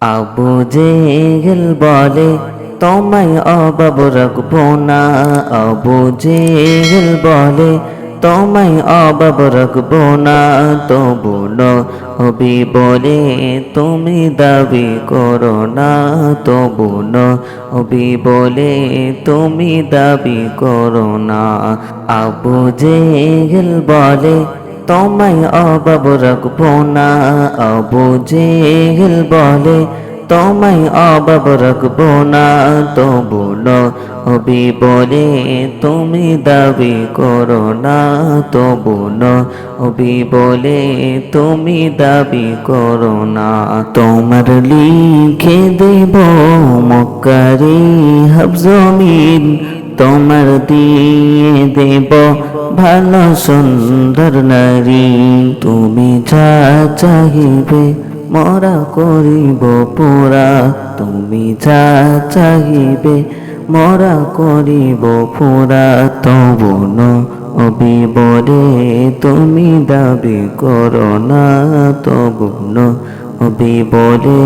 আবু জেহেল বলে, তোমায় অবাব রাখব না। আবু জেহেল বলে, তোমায় অবাব রাখব না। তবু হবি বলে, তুমি দাবি করো না। তবু হবি বলে, তুমি দাবি করো না। আবু জেহেল বলে তোমায় অবাব রাখব না, আবু জেহেল বলে, তোমায় অবাব রাখব না, তবু হবি বলে, তুমি দাবি করো না, তবু হবি বলে, তুমি দাবি করো না। তোমার লিখে দেব মক্কারি হাফজমিন তোমার দিয়ে দেব ভালো সুন্দর নারী। তুমি যা চাহিবে মরা করিব পুরা তুমি যা চাহিবে মরা করিব পুরা তবু অবিবরে তুমি দাবি করো না তবু অবিবরে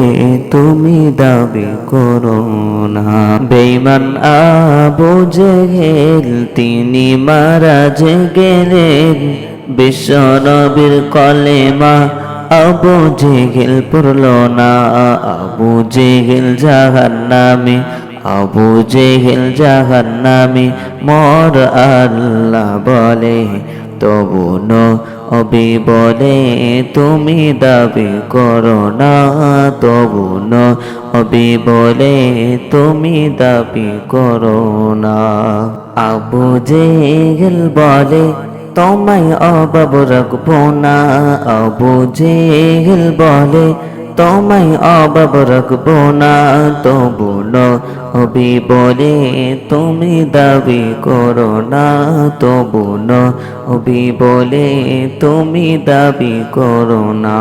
তুমি দাবি করো না। বেইমান আবু জেহেল, তিনি মারা যে গেলেন বিশ্বনবীর কলেমা আবু জেহেল পড়ল না। আবু জেহেল জাহান নামে আবু জেহেল জাহান নামে মর আল্লাহ বলে তবু অবি বলে তুমি দাবি করো না। তবু অবি বলে তুমি দাবি করো না। আবু জেহেল বলে, তোমায় অবাব রাখব না। আবু জেহেল বলে তোমায় অবাব রাখব না, তবু নবি বলে তুমি দাবি করো না, তবু নবি বলে তুমি দাবি করো না।